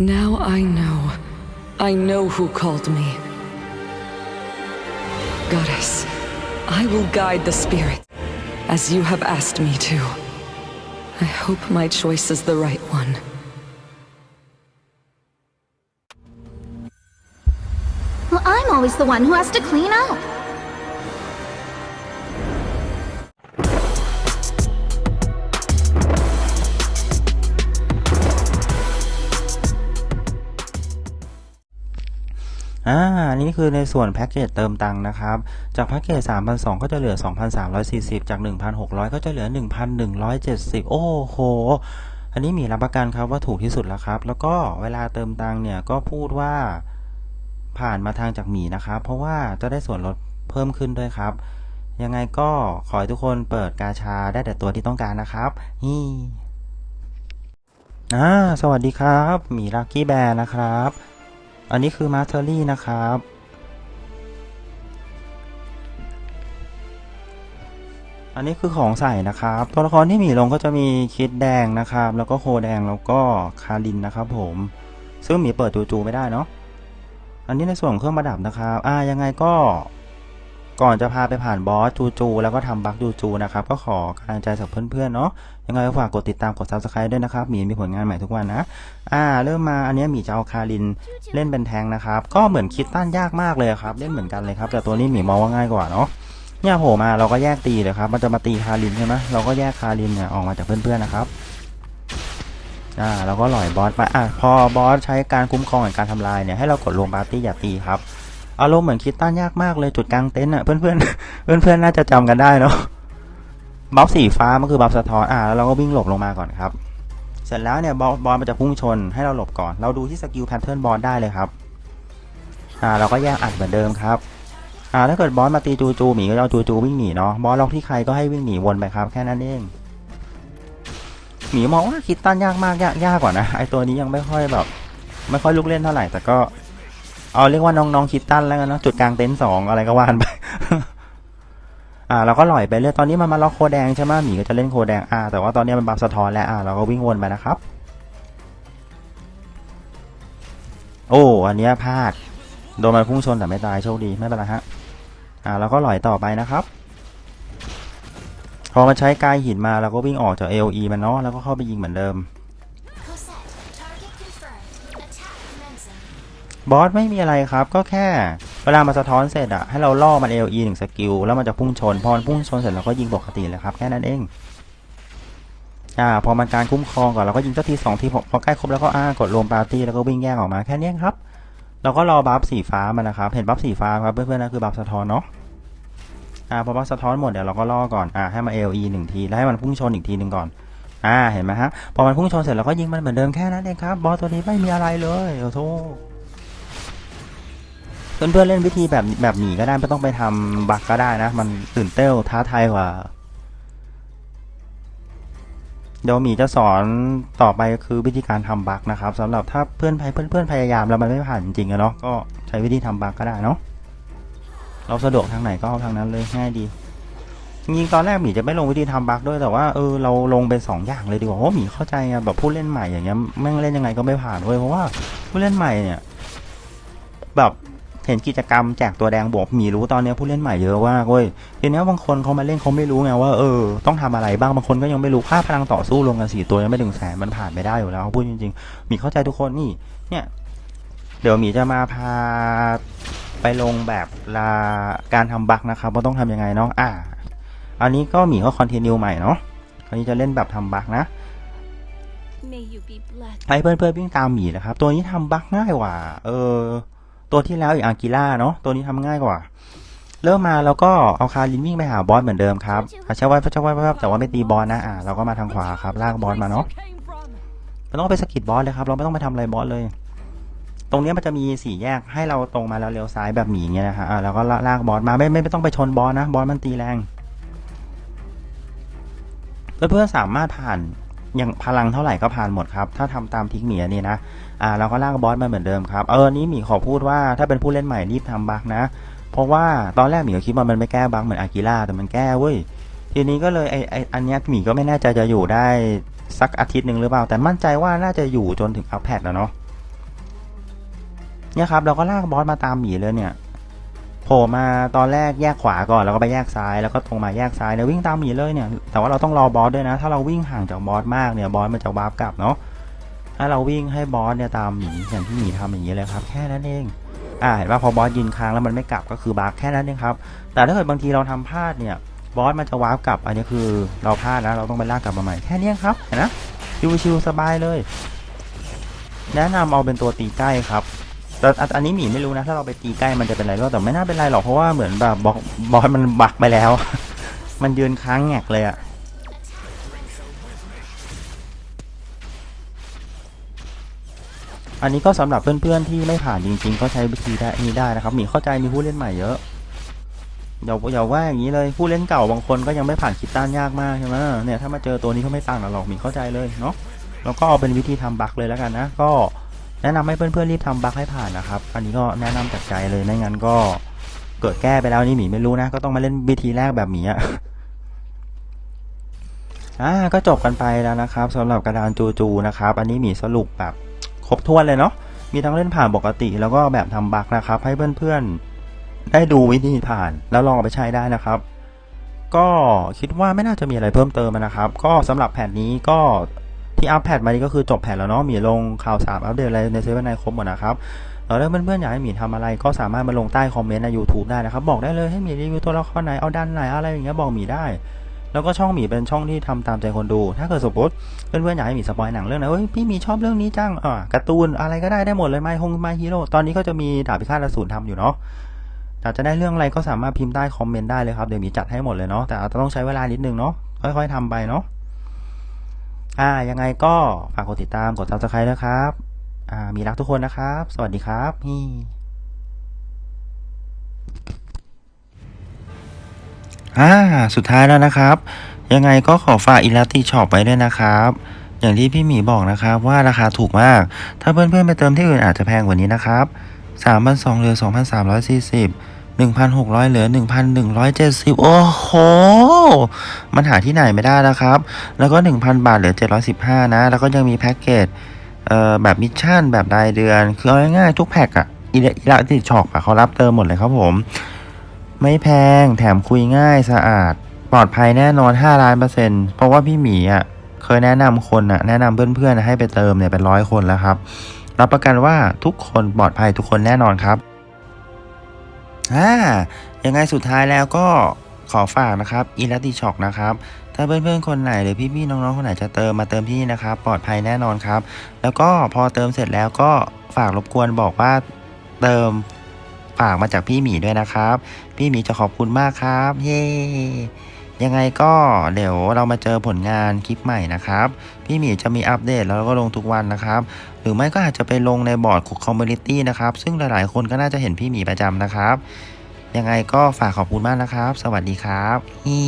Now I know. I know who called me. Goddess, I will guide the spirit as you have asked me to. I hope my choice is the right one. Well, I'm always the one who has to clean up. อ่านนี้คือในส่วนแพ็กเกจเติมตังค์นะครับ จากแพ็กเกจ3,200ก็จะเหลือ 2,340 จาก 1,600 ก็จะเหลือ 1,170 โอ้โห อันนี้มีรับประกันครับว่าถูกที่สุดแล้วครับ แล้วก็เวลาเติมตังค์เนี่ยก็พูดว่าผ่านมาทางจากหมีนะครับ เพราะว่าจะได้ส่วนลดเพิ่มขึ้นด้วยครับ ยังไงก็ขอให้ทุกคนเปิดกาชาได้แต่ตัวที่ต้องการนะครับนี่อ่าสวัสดีครับ หมีลักกี้แบร์นะครับ อันนี้คือมาสเตอรี่นะครับ อันนี้คือของใส่นะครับ ตัวละครที่หมีลงก็จะมีคิดแดงนะครับ แล้วก็โคแดงแล้วก็คารินนะครับผม ซึ่งหมีเปิดจูจูไม่ได้เนาะ อันนี้ในส่วนของเครื่องประดับนะครับ อ่ายังไงก็ ก่อนจะพาไปผ่านบอสจูจูแล้วก็ทำบัคจูจูนะครับ ก็ขอกำลังใจจากเพื่อนๆเนาะยังไงก็ฝากกดติดตามกด subscribe ด้วยนะครับหมีมีผลงานใหม่ทุกวันนะ อ่า เริ่มมาอันนี้หมีจะเอาคารินเล่นเป็นแทงนะครับ ก็เหมือนคิดตั้นยากมากเลยครับ เล่นเหมือนกันเลยครับ แต่ตัวนี้หมีมองว่าง่ายกว่าเนาะเนี่ยโผล่มาเราก็แยกตีเลยครับ มันจะมาตีคารินใช่ไหมเราก็แยกคารินเนี่ยออกมาจากเพื่อนๆนะครับอ่าเราก็หล่อยบอสไปอะพอบอสใช้การคุ้มครองแห่งการทำลายเนี่ยให้เรากดลงปาร์ตี้อย่าตีครับ อารมณ์เหมือนคิดตั้นยากมากเลยจุดกลางเต็นท์อะเพื่อนๆเพื่อนๆน่าจะจำกันได้เนาะบัฟสีฟ้ามันคือบัฟสะท้อนอ่าแล้วเราก็วิ่งหลบลงมาก่อนครับ เสร็จแล้วเนี่ยบอลบอลมันจะพุ่งชนให้เราหลบก่อน เราดูที่สกิลแพทเทิร์นบอลได้เลยครับอ่าเราก็แยกอัดเหมือนเดิมครับอ่าถ้าเกิดบอสมาตีจูจูหมีก็เอาจูจูวิ่งหนีเนาะบอสล็อกที่ใครก็ให้วิ่งหนีวนไปครับแค่นั้นเองหมีมองว่าคิดตั้นยากมากยากยากกว่านะไอตัวนี้ยังไม่ค่อยแบบ ไม่ค่อยลุกเล่นเท่าไหร่แต่ก็ เอาเรียกว่าน้องๆคิดตั้นแล้วกันเนาะจุดกลางเต็นท์สองอะไรก็ว่านไป อ่า เราก็ลอยไปเรื่อยตอนนี้มันมาล็อกโคแดงใช่ไหมหมีก็จะเล่นโคแดงอ่าแต่ว่าตอนนี้มันบัฟสะท้อนแล้วอ่าเราก็วิ่งวนไปนะครับ โอ้อันนี้พลาด โดนมันพุ่งชนแต่ไม่ตายโชคดีไม่เป็นไรฮะ อ่าเราก็ลอยต่อไปนะครับพอมันใช้กายหินมาเราก็วิ่งออกจาก AOE มันเนาะแล้วก็เข้าไปยิงเหมือนเดิม บอสไม่มีอะไรครับ ก็แค่ เวลามาสะท้อนเสร็จอะให้เราล่อมัน AOE หนึ่งสกิลแล้วมันจะพุ่งชน พอมันพุ่งชนเสร็จเราก็ยิงปกติเลยครับแค่นั้นเองอ่าพอมันการคุ้มครองก่อนเราก็ยิงสักทีสองทีพอใกล้ครบแล้วก็อ่ากดรวมปาร์ตี้แล้วก็วิ่งแยกออกมาแค่นี้ครับ เราก็รอบัฟสีฟ้ามันนะครับเห็นบัฟสีฟ้าครับเพื่อนๆนะคือบัฟสะท้อนเนาะอ่าพอบัฟสะท้อนหมดเดี๋ยวเราก็ล่อก่อนอ่าให้มา AOE หนึ่งทีแล้วให้มันพุ่งชนอีกทีหนึ่งก่อนอ่าเห็นไหมฮะพอมันพุ่งชนเสร็จเราก็ยิงมันเหมือนเดิมแค่นั้นเองครับบอสตัวนี้ไม่มีอะไรเลยโอ้โห เพื่อนๆเล่นวิธีแบบแบบหมีก็ได้ไม่ต้องไปทำบักก็ได้นะ มันตื่นเต้นท้าทายกว่า เดี๋ยวหมีจะสอนต่อไปคือวิธีการทำบักนะครับสำหรับถ้าเพื่อนเพื่อนเพื่อนพยายามแล้วมันไม่ผ่านจริงๆอะเนาะก็ใช้วิธีทำบักก็ได้เนาะเราสะดวกทางไหนก็เอาทางนั้นเลยง่ายดีจริงๆตอนแรกหมีจะไม่ลงวิธีทำบักด้วยแต่ว่าเออเราลงเป็นสองอย่างเลยดีกว่าเพราะหมีเข้าใจไงแบบผู้เล่นใหม่อย่างเงี้ยแม่งเล่นยังไงก็ไม่ผ่านเว้ยเพราะว่าผู้เล่นใหม่เนี่ย แบบ เห็นกิจกรรมแจกตัวแดงบวกหมีรู้ตอนเนี้ยผู้เล่นใหม่เยอะมากเว้ยทีเนี้ยบางคนเขามาเล่นเขาไม่รู้ไงว่าเออต้องทำอะไรบ้างบางคนก็ยังไม่รู้ค่าพลังต่อสู้รวมกันสี่ตัวยังไม่ถึงแสนมันผ่านไม่ได้อยู่แล้วพูดจริงๆหมีเข้าใจทุกคนนี่เนี่ยเดี๋ยวหมีจะมาพาไปลงแบบลาการทำบักนะครับว่าต้องทำยังไงเนาะอ่า อันนี้ก็หมีก็คอนติเนียใหม่เนาะอันนี้จะเล่นแบบทำบักนะ May you be blessed. ให้เพื่อนๆวิ่งตามหมีนะครับ ตัวนี้ทำบักง่ายกว่า เออ ตัวที่แล้วอย่างอากิล่าเนาะตัวนี้ทำง่ายกว่า เริ่มมาแล้วก็เอาคารินวิ่งไปหาบอสเหมือนเดิมครับอะใช้ไว้ใช้ไว้แต่ว่าไม่ตีบอสนะอะเราก็มาทางขวาครับลากบอสมาเนาะไม่ต้องไปสกิดบอสเลยครับ เราไม่ต้องไปทำอะไรบอสเลย ตรงนี้มันจะมีสี่แยกให้เราตรงมาแล้วเลี้ยวซ้ายแบบหมีเงี้ยนะฮะอะแล้วก็ลากบอสมาไม่ไม่ต้องไปชนบอสนะบอสมันตีแรงเพื่อนๆสามารถผ่าน ย่างพลังเท่าไหร่ก็ผ่านหมดครับ ถ้าทำตามทิกหมีนี่นะ อ่าเราก็ลากบอสมาเหมือนเดิมครับ เออ นี้หมีขอพูดว่าถ้าเป็นผู้เล่นใหม่รีบทำบักนะ เพราะว่าตอนแรกหมีก็คิดว่ามันไม่แก้บักเหมือนอากิล่าแต่มันแก้เว้ย ทีนี้ก็เลยไอไออันเนี้ยหมีก็ไม่แน่ใจจะอยู่ได้สักอาทิตย์หนึ่งหรือเปล่า แต่มั่นใจว่าน่าจะอยู่จนถึงอัพแพดแล้วเนาะ เนี่ยครับเราก็ลากบอสมาตามหมีเลยเนี่ย ผล่มาตอนแรกแยกขวาก่อนแล้วก็ไปแยกซ้ายแล้วก็ตรงมาแยกซ้ายเนี่ยวิ่งตามหมีเลยเนี่ยแต่ว่าเราต้องรอบอสด้วยนะ ถ้าเราวิ่งห่างจากบอสมากเนี่ยบอสมันจะวาร์ปกลับเนาะถ้าเราวิ่งให้บอสเนี่ยตามหมีอย่างที่หมีทำอย่างนี้เลยครับ แค่นั้นเองอ่าเห็นว่าพอบอสยืนค้างแล้วมันไม่กลับก็คือบั๊กแค่นั้นเองครับแต่ถ้าเกิดบางทีเราทำพลาดเนี่ยบอสมันจะวาร์ปกลับ อันนี้คือเราพลาดนะเราต้องไปลากกลับมาใหม่แค่นี้ครับเห็นนะชิวๆสบายเลย แนะนำเอาเป็นตัวตีใกล้ครับ แต่อันนี้หมีไม่รู้นะ ถ้าเราไปตีใกล้มันจะเป็นไรหรอแต่ไม่น่าเป็นไรหรอกเพราะว่าเหมือนแบบบอสบอสมันบักไปแล้ว มันยืนค้างแงกเลยอะอันนี้ก็สำหรับเพื่อนๆที่ไม่ผ่านจริงๆ ก็ใช้วิธีนี้ได้นะครับหมีเข้าใจมีผู้เล่นใหม่เยอะอย่าอย่าว่าอย่างนี้เลยผู้เล่นเก่าบางคนก็ยังไม่ผ่านคิดต้านยากมากใช่ไหมเนี่ยถ้ามาเจอตัวนี้ก็ไม่ต่างหรอกหมีเข้าใจเลยเนาะแล้วก็เอาเป็นวิธีทำบักเลยแล้วกันนะก็ แนะนำให้เพื่อนๆรีบทำบั๊กให้ผ่านนะครับ อันนี้ก็แนะนำจากใจเลยไม่งั้นก็เกิดแก้ไปแล้วนี่หมีไม่รู้นะ ก็ต้องมาเล่นวิธีแรกแบบหมีอะอ่าก็จบกันไปแล้วนะครับสำหรับกระดานจูจูนะครับ อันนี้หมีสรุปแบบครบถ้วนเลยเนาะมีทั้งเล่นผ่านปกติ แล้วก็แบบทำบั๊กนะครับ ให้เพื่อนๆได้ดูวิธีผ่าน แล้วลองเอาไปใช้ได้นะครับ ก็คิดว่าไม่น่าจะมีอะไรเพิ่มเติมนะครับ ก็สำหรับแผ่นนี้ก็ ที่อัปแพดมานี่ก็คือจบแผ่นแล้วเนาะหมีลงข่าวสารอัปเดตอะไรในเซเว่นไนครบหมดนะครับแล้วถ้าเพื่อนๆอยากให้หมีทำอะไรก็สามารถมาลงใต้คอมเมนต์ใน YouTube ได้นะครับ บอกได้เลยให้หมีรีวิวตัวละครไหนเอาดันไหนอะไรอย่างเงี้ยบอกหมีได้ แล้วก็ช่องหมีเป็นช่องที่ทำตามใจคนดู ถ้าเกิดสมมติเพื่อนๆอยากให้หมีสปอยหนังเรื่องไหนเฮ้ยพี่หมีชอบเรื่องนี้จังอ่าการ์ตูนอะไรก็ได้ได้หมดเลยไม่ฮงไมฮีโร่ตอนนี้ก็จะมีดาบพิฆาตอสูรทำอยู่เนาะอยากจะได้เรื่องอะไรก็สามารถพิมพ์ใต้คอมเมนต์ได้เลยครับเดี๋ยวหมีจัดให้หมดเลยเนาะแต่อาจจะต้องใช้เวลานิดนึงเนาะค่อยๆทำไปเนาะ อ่า ยังไงก็ฝากกดติดตามกด subscribe นะครับ อ่า มีรักทุกคนนะครับ สวัสดีครับนี่อ่า สุดท้ายแล้วนะครับ ยังไงก็ขอฝากอิล s ติช็อปไว้ด้วยนะครับ อย่างที่พี่หมีบอกนะครับว่าราคาถูกมาก ถ้าเพื่อนๆไปเติมที่อื่นอาจจะแพงกว่านี้นะครับ3,200เหลือ2,340 1,600 เหลือ 1,170 โอ้โห มันหาที่ไหนไม่ได้แล้วครับ แล้วก็ 1,000 บาทเหลือ 715 นะ แล้วก็ยังมีแพ็กเกจเอ่อแบบมิชชั่นแบบรายเดือน คือเอาง่ายๆทุกแพ็กอะอีลาติช็อปอะเขารับเติมหมดเลยครับผม ไม่แพงแถมคุยง่ายสะอาด ปลอดภัยแน่นอน 5 ล้านเปอร์เซ็นต์เพราะว่าพี่หมีอะเคยแนะนำคนอะแนะนำเพื่อนๆให้ไปเติมเนี่ยเป็นร้อยคนแล้วครับ รับประกันว่าทุกคนปลอดภัยทุกคนแน่นอนครับ อ่ายังไงสุดท้ายแล้วก็ขอฝากนะครับอีลัติช็อกนะครับ ถ้าเพื่อนๆคนไหนหรือพี่ๆน้องๆคนไหนจะเติมมาเติมที่นี่นะครับ ปลอดภัยแน่นอนครับ แล้วก็พอเติมเสร็จแล้วก็ฝากรบกวนบอกว่าเติมฝากมาจากพี่หมีด้วยนะครับ พี่หมีจะขอบคุณมากครับ เย้ ยังไงก็เดี๋ยวเรามาเจอผลงานคลิปใหม่นะครับ พี่หมีจะมีอัปเดตแล้วก็ลงทุกวันนะครับ หรือไม่ก็อาจจะไปลงในบอร์ดของคอมมูนิตี้นะครับ ซึ่งหลายๆคนก็น่าจะเห็นพี่หมีประจำนะครับ ยังไงก็ฝากขอบคุณมากนะครับ สวัสดีครับฮี